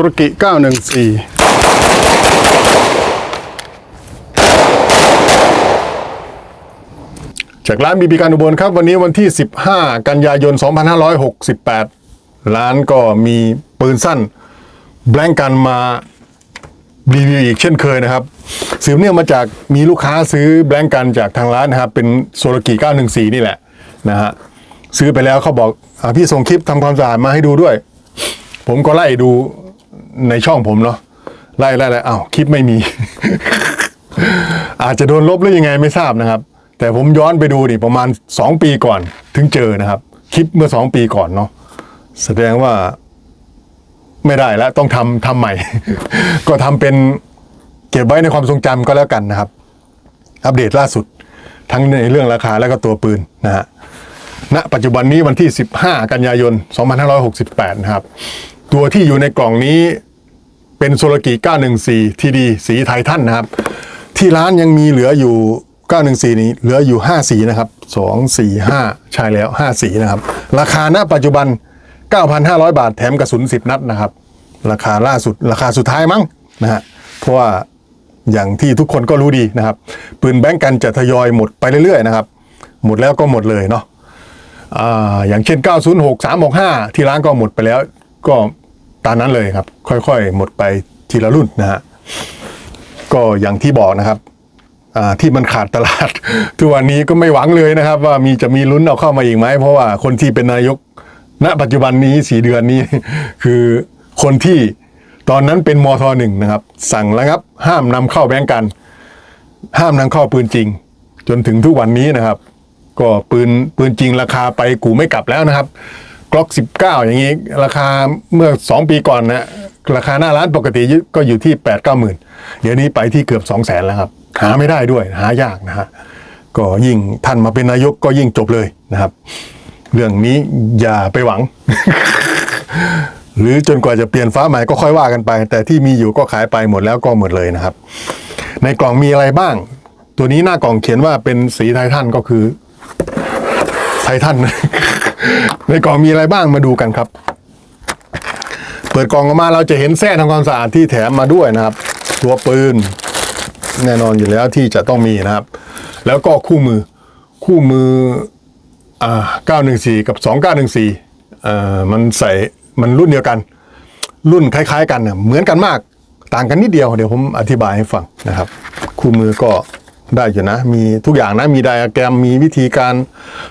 สุรกิ 914จากร้านบีบีการอุบลครับ วันนี้วันที่ 15 กันยายน 2568 ร้านก็มีปืนสั้น แบงกันมารีวิวอีกเช่นเคยนะครับ สืบเนื่องมาจากมีลูกค้าซื้อแบงกันจากทางร้านนะครับ เป็นโซโลกิ 914 นี่แหละนะฮะซื้อไปแล้วเขาบอกอพี่ส่งคลิปทำความสะอาดมาให้ดูด้วย ผมก็ไล่ดู ในช่องผมเนาะไล่ไล่ไล่อ้าวคลิปไม่มี อาจจะโดนลบหรือยังไงไม่ทราบนะครับ แต่ผมย้อนไปดูดิประมาณ 2 ปีก่อนถึงเจอนะครับ คลิปเมื่อ 2 ปีก่อนเนาะแสดงว่าไม่ได้แล้วต้องทำทำใหม่ ก็ทำเป็นเก็บไว้ในความทรงจำก็แล้วกันนะครับ อัปเดตล่าสุดทั้งในเรื่องราคาและก็ตัวปืนนะฮะณปัจจุบันนี้วันที่ 15 กันยายน 2568 นะครับ ตัวที่อยู่ในกล่องนี้ เป็นโซลกิ914ทีดีสีไททันนะครับ ที่ร้านยังมีเหลืออยู่ 914 นี้เหลืออยู่ 5 สีนะครับ 2 4 5 ใช่แล้ว 5 สีนะครับ ราคาณปัจจุบัน 9,500 บาทแถมกระสุน 10 นัดนะครับ ราคาล่าสุดราคาสุดท้ายมั้งนะฮะเพราะว่าอย่างที่ทุกคนก็รู้ดีนะครับ ปืนแบงก์กันจะทยอยหมดไปเรื่อยๆนะครับ หมดแล้วก็หมดเลยเนาะอ่าอย่างเช่น 906 365 ที่ร้านก็หมดไปแล้วก็ ตามนั้นเลยครับ ค่อยๆ หมดไปทีละรุ่นนะฮะก็อย่างที่บอกนะครับที่มันขาดตลาด ทุกวันนี้ก็ไม่หวังเลยนะครับ ว่ามีจะมีลุ้นเอาเข้ามาอีกไหมเพราะว่าคนที่เป็นนายกณปัจจุบันนี้สี่เดือนนี้ คือคนที่ตอนนั้นเป็นมทหนึ่งนะครับ สั่งระงับ ห้ามนำเข้าแบงก์กัน ห้ามนำเข้าปืนจริง จนถึงทุกวันนี้นะครับ ก็ปืนปืนจริงราคาไปกูไม่กลับแล้วนะครับ กล็อก19อย่างนี้ ราคาเมื่อ2ปีก่อนนะราคาหน้าร้านปกติก็อยู่ที่8 9 0 0 0 0เดี๋ยวนี้ไปที่เกือบ2 0 0แสนแล้วครับ หาไม่ได้ด้วยหายากนะฮะก็ยิ่งท่านมาเป็นนายกก็ยิ่งจบเลยนะครับ เรื่องนี้อย่าไปหวัง หรือจนกว่าจะเปลี่ยนฟ้าใหม่ก็ค่อยว่ากันไป แต่ที่มีอยู่ก็ขายไปหมดแล้วก็หมดเลยนะครับ ในกล่องมีอะไรบ้าง ตัวนี้หน้ากล่องเขียนว่าเป็นสีไททันก็คือไททัน ในกล่องมีอะไรบ้างมาดูกันครับ เปิดกล่องออกมาเราจะเห็นแส้ทำความสะอาดที่แถมมาด้วยนะครับ ตัวปืน แน่นอนอยู่แล้วที่จะต้องมีนะครับ แล้วก็คู่มือคู่มืออ่า914 กับ 2914เอ่อมันใส่มันรุ่นเดียวกัน รุ่นคล้าย ๆ กันน่ะเหมือนกันมากต่างกันนิดเดียวเดี๋ยวผมอธิบายให้ฟังนะครับ คู่มือก็ได้อยู่นะ มีทุกอย่างนะ มีไดอะแกรมมีวิธีการ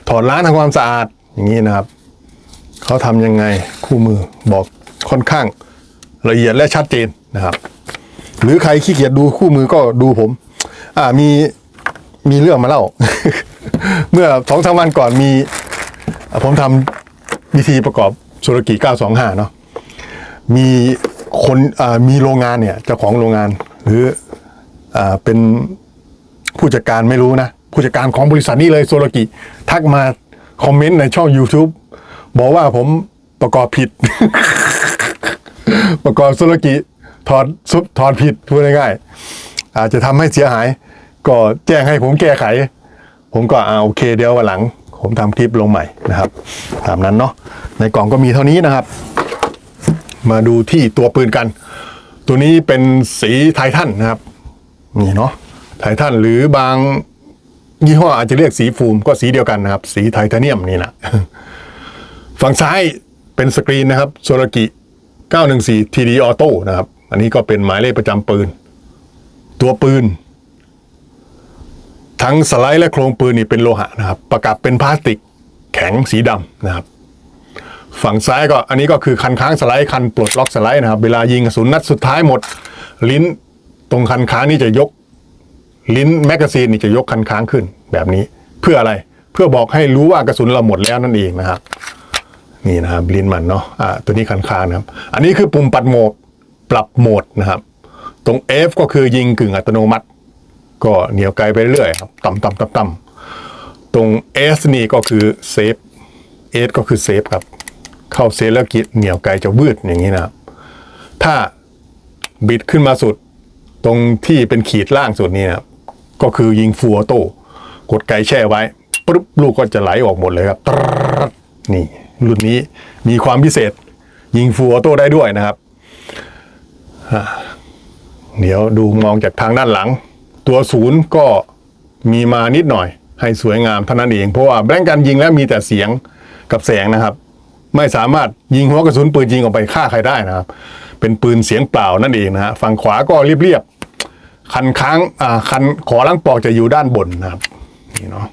ถอดล้างทำความสะอาดอย่างนี้นะครับ เขาทำยังไงคู่มือบอกค่อนข้างละเอียดและชัดเจนนะครับ หรือใครขี้เกียจดูคู่มือก็ดูผม อ่ามีมีเรื่องมาเล่า เมื่อสองสามวันก่อนมี ผมทำวิธีประกอบสุรกิ925 เนาะมีคนมีโรงงานเนี่ยเจ้าของโรงงาน หรืออเป็นผู้จัดการไม่รู้นะ ผู้จัดการของบริษัทนี้เลยโซโลกิ ทักมาคอมเมนต์ในช่อง YouTube บอกว่าผมประกอบผิด ประกอบโซโลกิจถอดซุปถอดผิดพูดง่ายๆอาจจะทำให้เสียหาย ก็แจ้งให้ผมแก้ไข ผมก็เอาโอเคเดี๋ยววันหลัง ผมทำคลิปลงใหม่นะครับ ตามนั้นเนาะในกล่องก็มีเท่านี้นะครับ มาดูที่ตัวปืนกัน ตัวนี้เป็นสีไททันนะครับ นี่เนาะไททันหรือบางยี่ห้ออาจจะเรียกสีฟูมก็สีเดียวกันนะครับ สีไทเทเนียมนี่นะ ฝั่งซ้ายเป็นสกรีนนะครับโซลกิ 914 TD Auto นะครับ อันนี้ก็เป็นหมายเลขประจำปืน ตัวปืน ทั้งสไลด์และโครงปืนนี่เป็นโลหะนะครับ ประกับเป็นพลาสติกแข็งสีดำนะครับ ฝั่งซ้ายก็อันนี้ก็คือคันค้างสไลด์คันปลดล็อกสไลด์นะครับ เวลายิงกระสุนนัดสุดท้ายหมด ลิ้นตรงคันค้างนี่จะยก ลิ้นแมกกาซีนนี่จะยกคันค้างขึ้นแบบนี้ เพื่ออะไรเพื่อบอกให้รู้ว่ากระสุนเราหมดแล้วนั่นเองนะครับ นี่นะครับลิ้นมันเนาะอ่าตัวนี้คันค้างนะครับ อันนี้คือปุ่มปัดโหมดปรับโหมดนะครับ ตรง F ก็คือยิงกึ่งอัตโนมัติ ก็เหนียวไกลไปเรื่อยครับต่ำต่ำต่ำต่ำตรง S นี่ก็คือเซฟ S ก็คือเซฟครับ เข้าเซฟแล้วกิเหนียวไกลจะวืดอย่างนี้นะครับ ถ้าบิดขึ้นมาสุดตรงที่เป็นขีดล่างสุดนี่นะครับก็คือยิงฟูลออโต้กดไกแช่ไว้ปุ๊บลูกก็จะไหลออกหมดเลยครับนี่ รุ่นนี้มีความพิเศษ ยิงฟูลออโต้ได้ด้วยนะครับ เดี๋ยวดูมองจากทางด้านหลัง ตัวศูนย์ก็มีมานิดหน่อย ให้สวยงามเท่านั้นเอง เพราะว่าแบงการยิงแล้วมีแต่เสียงกับแสงนะครับ ไม่สามารถยิงหัวกระสุนปืนยิงออกไปฆ่าใครได้นะครับ เป็นปืนเสียงเปล่านั่นเองนะฮะฝั่งขวาก็เรียบๆคันค้างอ่าคันขอลังปอกจะอยู่ด้านบนนะครับนี่เนาะ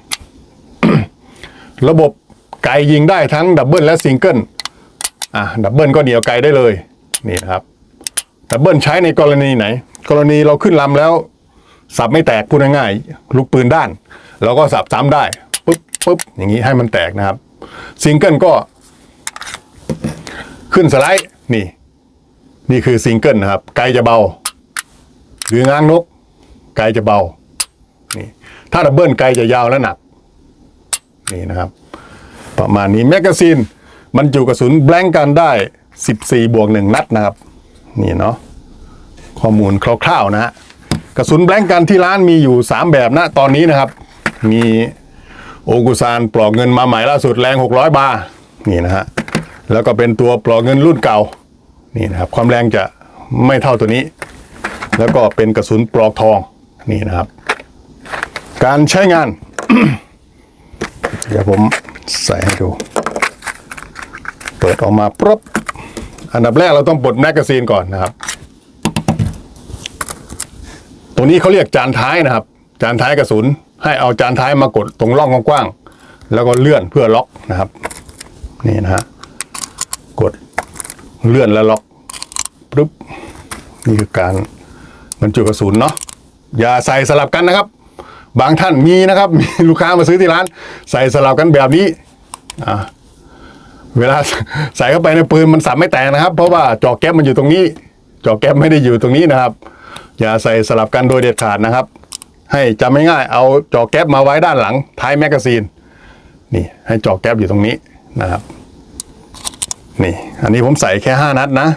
ระบบ ไกยิงได้ทั้งดับเบิลและซิงเกิลอะดับเบิลก็เหนียวไกลได้เลยนี่นะครับดับเบิลใช้ในกรณีไหน กรณีเราขึ้นลำแล้ว สับไม่แตกพูดง่ายๆลูกปืนด้านเราก็สับซ้ำได้ปุ๊บปุ๊บอย่างนี้ให้มันแตกนะครับซิงเกิลก็ ขึ้นสไลด์นี่ นี่คือซิงเกิลนะครับ ไกลจะเบา หรือง้างนก ไกลจะเบานี่ถ้าดับเบิลไกลจะยาวและหนักนี่นะครับ ประมาณนี้แมกกาซีนบรรจุกระสุนแบล็งกันได้ 14 บวกหนึ่งนัดนะครับ นี่เนาะข้อมูลคร่าวๆนะฮะกระสุนแบล็งกันที่ร้านมีอยู่ 3 แบบนะตอนนี้นะครับ มีโอกุซานปลอกเงินมาใหม่ล่าสุดแรง 600 บาร์นี่นะฮะแล้วก็เป็นตัวปลอกเงินรุ่นเก่านี่นะครับ ความแรงจะไม่เท่าตัวนี้ แล้วก็เป็นกระสุนปลอกทองนี่นะครับ การใช้งาน เดี๋ยวผม ใส่ให้ดู เปิดออกมาปุ๊บอันดับแรกเราต้องปลดแมกกาซีนก่อนนะครับ ตรงนี้เขาเรียกจานท้ายนะครับ จานท้ายกระสุน ให้เอาจานท้ายมากดตรงร่องกว้างๆแล้วก็เลื่อนเพื่อล็อกนะครับ นี่นะฮะกดเลื่อนแล้วล็อกปุ๊บนี่คือการบรรจุกระสุนเนาะอย่าใส่สลับกันนะครับ บางท่านมีนะครับมีลูกค้ามาซื้อที่ร้าน ใส่สลับกันแบบนี้อ่าเวลาใส่เข้าไปในปืนมันสับไม่แตกนะครับ เพราะว่าจอกแก๊ปมันอยู่ตรงนี้ จอกแก๊ปไม่ได้อยู่ตรงนี้นะครับ อย่าใส่สลับกันโดยเด็ดขาดนะครับ ให้จำง่ายๆเอาจอกแก๊ปมาไว้ด้านหลังท้ายแมกกาซีนนี่ให้จอกแก๊ปอยู่ตรงนี้นะครับ นี่ อันนี้ผมใส่แค่ห้านัดนะ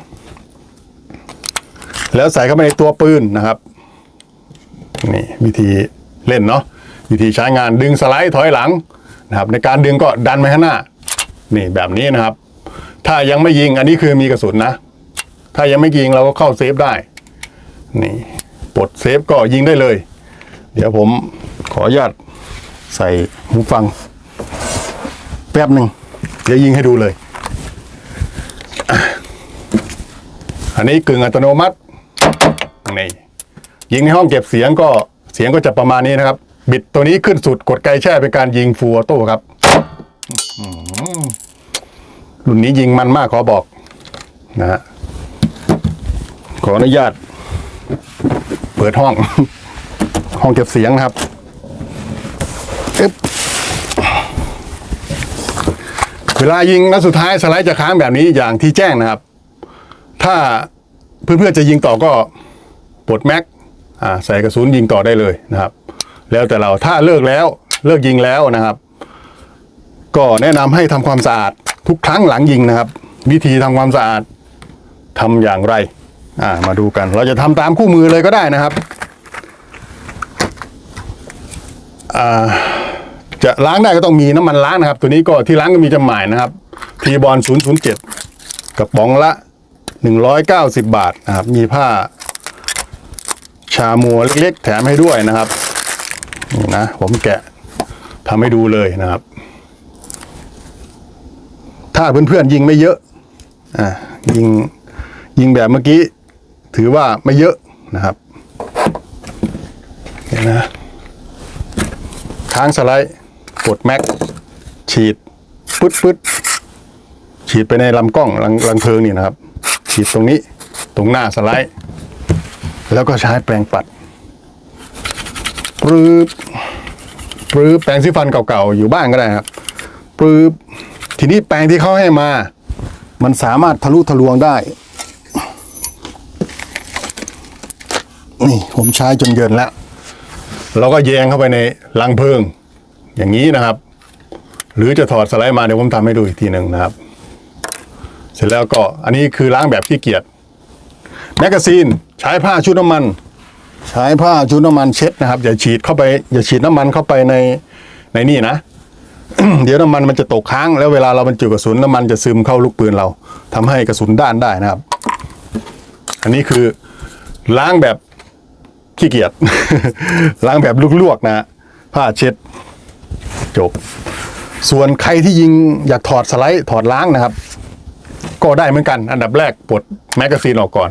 แล้วใส่เข้าไปในตัวปืนนะครับ นี่วิธี เล่นเนาะวิธีใช้งานดึงสไลด์ถอยหลังนะครับในการดึงก็ดันไปข้างหน้านี่แบบนี้นะครับ ถ้ายังไม่ยิงอันนี้คือมีกระสุนนะ ถ้ายังไม่ยิงเราก็เข้าเซฟได้นี่ปลดเซฟก็ยิงได้เลย เดี๋ยวผมขออนุญาตใส่หูฟัง แป๊บหนึ่งเดี๋ยวยิงให้ดูเลย อันนี้กึ่งอัตโนมัตินี่ยิงในห้องเก็บเสียงก็ เสียงก็จะประมาณนี้นะครับ บิดตัวนี้ขึ้นสุดกดไกลแช่เป็นการยิงฟูลออโต้ครับรุ่นนี้ยิงมันมากขอบอกนะฮะขออนุญาต เปิดห้อง ห้องเก็บเสียงนะครับเวลายิงนัดสุดท้ายสไลด์จะค้างแบบนี้อย่างที่แจ้งนะครับ ถ้าเพื่อนๆจะยิงต่อก็ปลดแม็ก ใส่กระสุนยิงต่อได้เลยนะครับ แล้วแต่เราถ้าเลิกแล้วเลิกยิงแล้วนะครับ ก็แนะนำให้ทำความสะอาดทุกครั้งหลังยิงนะครับ วิธีทำความสะอาดทำอย่างไรอ่ามาดูกัน เราจะทำตามคู่มือเลยก็ได้นะครับอ่าจะล้างได้ก็ต้องมีน้ำมันล้างนะครับ ตัวนี้ก็ที่ล้างก็มีจำหน่ายนะครับทีบอล007กระป๋องละ 190 บาทนะครับ มีผ้า ชามัวเล็กๆ แถมให้ด้วยนะครับนี่นะผมแกะทำให้ดูเลยนะครับ ถ้าเพื่อนๆยิงไม่เยอะอ่ายิงยิงแบบเมื่อกี้ ถือว่าไม่เยอะนะครับเห็นนะค้างสไลด์กดแม็กฉีดปึ๊ดปึ๊ดฉีดไปในลำกล้องลังลังเพลิงนี่นะครับ ฉีดตรงนี้ตรงหน้าสไลด์ แล้วก็ใช้แปรงปัดปรื๊บปรื๊บแปรงสีฟันเก่าๆอยู่บ้านก็ได้ครับปรื๊บทีนี้แปรงที่เขาให้มา มันสามารถทะลุทะลวงได้ นี่ผมใช้จนเยินแล้ว เราก็แยงเข้าไปในลังเพลิง อย่างนี้นะครับ หรือจะถอดสไลด์มาเดี๋ยวผมทำให้ดูอีกทีหนึ่งนะครับ เสร็จแล้วก็อันนี้คือล้างแบบขี้เกียจแมกกาซีน ใช้ผ้าชุบน้ำมัน ใช้ผ้าชุบน้ำมันเช็ดนะครับอย่าฉีดเข้าไปอย่าฉีดน้ำมันเข้าไปในในนี่นะ เดี๋ยวน้ำมันมันจะตกค้างแล้วเวลาเราบรรจุกระสุนน้ำมันจะซึมเข้าลูกปืนเราทำให้กระสุนด้านได้นะครับ อันนี้คือล้างแบบขี้เกียจล้างแบบลวกๆนะผ้าเช็ดจบ ส่วนใครที่ยิงอยากถอดสไลด์ถอดล้างนะครับ ก็ได้เหมือนกัน อันดับแรกปลดแมกกาซีนออกก่อน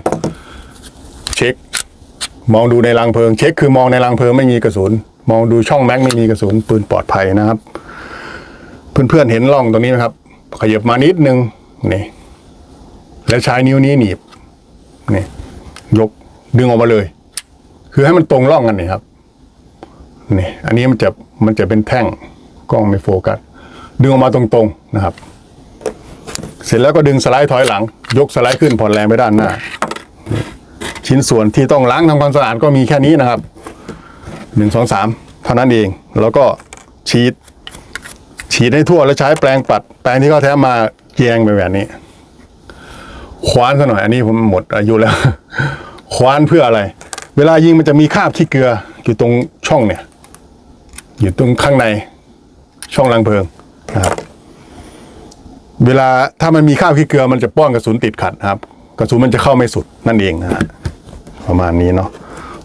มองดูในรังเพลิงเช็คคือมองในรังเพลิงไม่มีกระสุน มองดูช่องแม็กไม่มีกระสุนปืนปลอดภัยนะครับ เพื่อนๆเห็นร่องตรงนี้ไหมครับ ขยับมานิดนึงนี่แล้วใช้นิ้วนี้หนีบนี่ยกดึงออกมาเลย คือให้มันตรงร่องกันนี่ครับนี่อันนี้มันจะมันจะเป็นแท่งกล้องไม่โฟกัสดึงออกมาตรงๆนะครับ เสร็จแล้วก็ดึงสไลด์ถอยหลัง ยกสไลด์ขึ้นผ่อนแรงไปด้านหน้า ชิ้นส่วนที่ต้องล้างทำความสะอาดก็มีแค่นี้นะครับหนึ่งสองสามเท่านั้นเอง แล้วก็ฉีด ฉีดให้ทั่วแล้วใช้แปรงปัด แปรงที่เขาแถมมาแยงไปแบบนี้ คว้านซะหน่อย อันนี้ผมหมดอายุแล้ว คว้านเพื่ออะไร เวลายิงมันจะมีคราบขี้เกลืออยู่ตรงช่องเนี่ย อยู่ตรงข้างในช่องรังเพลิงนะครับ เวลาถ้ามันมีคราบขี้เกลือมันจะป้อนกระสุนติดขัดครับ กระสุนมันจะเข้าไม่สุดนั่นเองนะฮะ ประมาณนี้เนาะ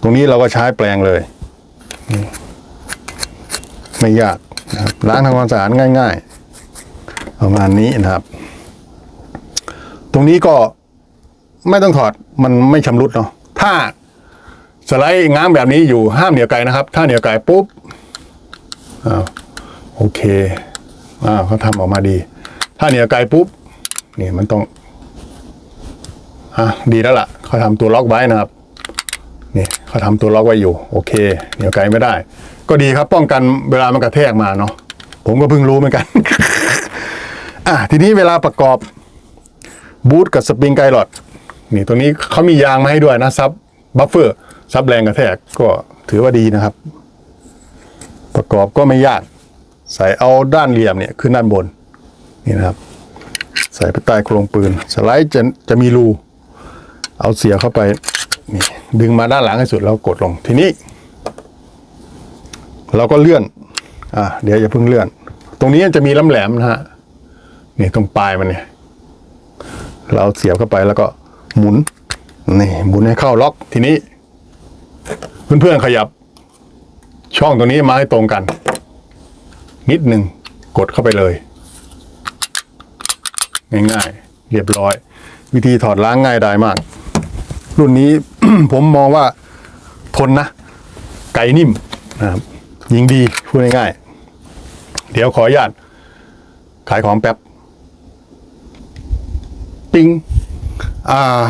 ตรงนี้เราก็ใช้แปลงเลย ไม่ยากนะครับล้างทำความสะอาดง่าย ๆ ประมาณนี้นะครับ ตรงนี้ก็ไม่ต้องถอดมันไม่ชำรุดเนาะถ้าสไลด์ง้างแบบนี้อยู่ห้ามเหนียวไกลนะครับ ถ้าเหนียวไกลปุ๊บอ้าวโอเคอ้าวเขาทำออกมาดี ถ้าเหนียวไกลปุ๊บนี่มันต้องอะดีแล้วล่ะเขาทำตัวล็อกไว้นะครับ นี่เขาทำตัวล็อกไว้อยู่ โอเคเหนียวไกลไม่ได้ ก็ดีครับป้องกันเวลามันกระแทกมาเนาะผมก็เพิ่งรู้เหมือนกัน อะทีนี้เวลาประกอบบูทกับสปริงไกลอดนี่ตรงนี้เขามียางมาให้ด้วยนะซับบัฟเฟอร์ซับแรงกระแทกก็ถือว่าดีนะครับ ประกอบก็ไม่ยาก ใส่เอาด้านเหลี่ยมเนี่ยขึ้นด้านบนนี่นะครับ ใส่ไปใต้โครงปืน สไลด์จะจะมีรู เอาเสียเข้าไป นี่ดึงมาด้านหลังให้สุดแล้วกดลงทีนี้ เราก็เลื่อน อะเดี๋ยวอย่าเพิ่งเลื่อน ตรงนี้จะมีลำแหลมนะฮะนี่ตรงปลายมันเนี่ย เราเสียบเข้าไปแล้วก็หมุนนี่หมุนให้เข้าล็อกทีนี้ เพื่อนๆขยับ ช่องตรงนี้มาให้ตรงกัน นิดหนึ่งกดเข้าไปเลย ง่ายๆเรียบร้อย วิธีถอดล้างง่ายดายมาก รุ่นนี้ ผมมองว่าทนนะ ไก่นิ่มนะครับยิงดีพูดง่ายๆ เดี๋ยวขออนุญาตขายของแป๊บ ปิงอ่า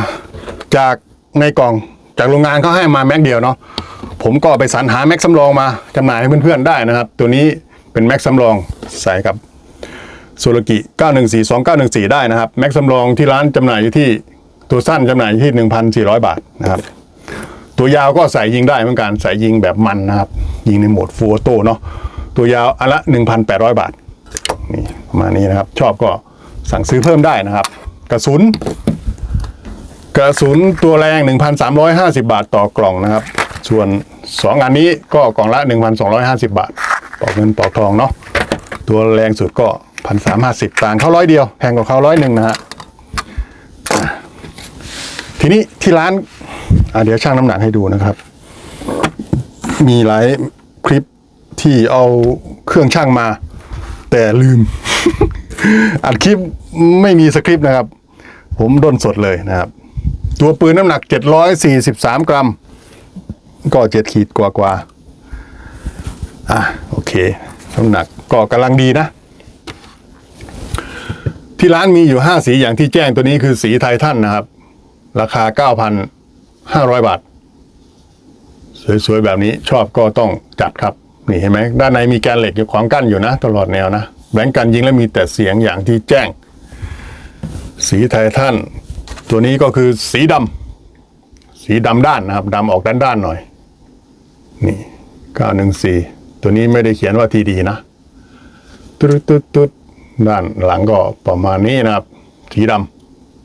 จากในกล่องจากโรงงานเขาให้มาแม็กเดียวเนาะผมก็ไปสรรหาแม็กสำรองมาจำหน่ายให้เพื่อนๆได้นะครับ ตัวนี้เป็นแม็กสำรองใส่กับโซโลกิ 9142 914 ได้นะครับ แม็กสำรองที่ร้านจำหน่ายอยู่ที่ ตัวสั้นจำหน่ายอยู่ที่ 1,400 บาทนะครับ ตัวยาวก็ใส่ยิงได้เหมือนกันใส่ยิงแบบมันนะครับ ยิงในโหมดฟูออโต้เนาะตัวยาวอันละ 1,800 บาทนี่ประมาณนี้นะครับ ชอบก็สั่งซื้อเพิ่มได้นะครับ กระสุน กระสุนตัวแรง 1,350 บาทต่อกล่องนะครับ ส่วน 2 อันนี้ก็กล่องละ 1,250 บาทต่อเงินต่อทองเนาะตัวแรงสุดก็ 1,350ต่างเขาร้อยเดียวแพงกว่าเขาร้อยหนึ่งนะฮะ ทีนี้ที่ร้านเดี๋ยวช่างน้ำหนักให้ดูนะครับ มีหลายคลิปที่เอาเครื่องช่างมา แต่ลืม อัดคลิปไม่มีสคริปต์นะครับ ผมด้นสดเลยนะครับ ตัวปืนน้ำหนัก 743 กรัม ก็เจ็ดขีดกว่ากว่าอะโอเคน้ำหนักก็กำลังดีนะ ที่ร้านมีอยู่ 5 สีอย่างที่แจ้งตัวนี้คือสีไททันนะครับ ราคา 9,500 บาท สวยๆ แบบนี้ชอบก็ต้องจัดครับ นี่เห็นไหมด้านในมีแกนเหล็กอยู่ขวางกั้นอยู่นะ ตลอดแนวนะ แบงกันยิงแล้วมีแต่เสียงอย่างที่แจ้ง สีไททันตัวนี้ก็คือสีดำสีดำด้านนะครับดำออกด้านด้านๆหน่อย นี่เก้าหนึ่งสี่ตัวนี้ไม่ได้เขียนว่าทีดีนะตุ๊ดตุ๊ดตุ๊ดด้านหลังก็ประมาณนี้นะครับ สีด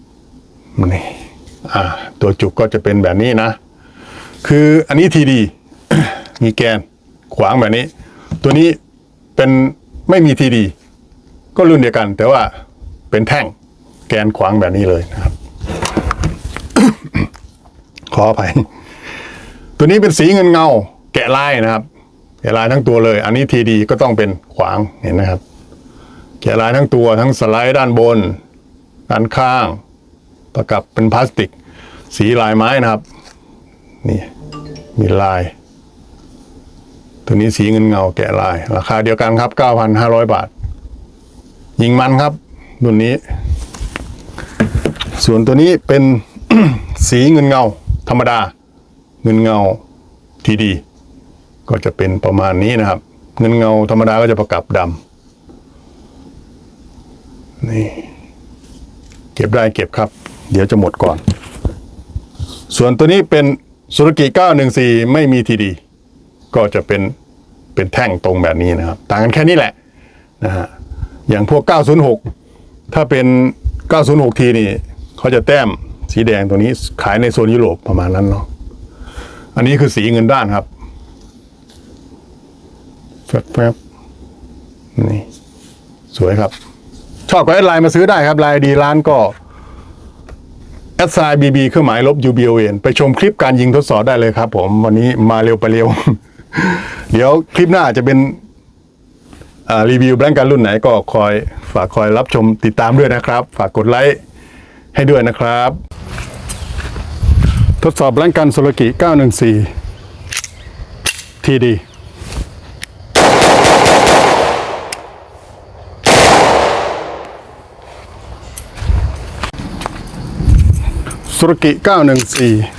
ำนี่ อ่าตัวจุกก็จะเป็นแบบนี้นะ คืออันนี้ทีดี มีแกนขวางแบบนี้ ตัวนี้เป็นไม่มีทีดี ก็รุ่นเดียวกัน แต่ว่าเป็นแท่งแกนขวางแบบนี้เลยนะครับ ขออภัย ตัวนี้เป็นสีเงินเงา แกะลายนะครับ แกะลายทั้งตัวเลย อันนี้ทีดีก็ต้องเป็นขวางเห็นนะครับ แกะลายทั้งตัวทั้งสไลด์ด้านบน ด้านข้าง ประกับเป็นพลาสติก สีลายไม้นะครับ นี่มีลาย ตัวนี้สีเงินเงาแกะลาย ราคาเดียวกันครับ 9,500 บาท ยิงมันครับรุ่นนี้ ส่วนตัวนี้เป็นสีเงินเงา ธรรมดา เงินเงาทีดี ก็จะเป็นประมาณนี้นะครับ เงินเงาธรรมดาก็จะประกับดำนี่ เก็บได้เก็บครับ เดี๋ยวจะหมดก่อน ส่วนตัวนี้เป็นสุรกิ914 ไม่มีทีดี ก็จะเป็นเป็นแท่งตรงแบบนี้นะครับ ต่างกันแค่นี้แหละนะฮะอย่างพวก 906 ถ้าเป็น 906 ทีนี่เขาจะแต้มสีแดงตัวนี้ขายในโซนยุโรปประมาณนั้นเนาะอันนี้คือสีเงินด้านครับแฟบๆนี่ สวยครับ ชอบก็แอดไลน์มาซื้อได้ครับไลน์ดีร้านก็ แอดไซน์บีบีเครื่องหมายลบ UBON ไปชมคลิปการยิงทดสอบได้เลยครับผม วันนี้มาเร็วไปเร็ว เดี๋ยวคลิปหน้าจะเป็นรีวิวแบงก์กันรุ่นไหนก็คอยฝากคอยรับชมติดตามด้วยนะครับ ฝากกดไลค์ให้ด้วยนะครับ ทดสอบแบงก์กันโซลกิ 914 ทีดี สุรกิ 914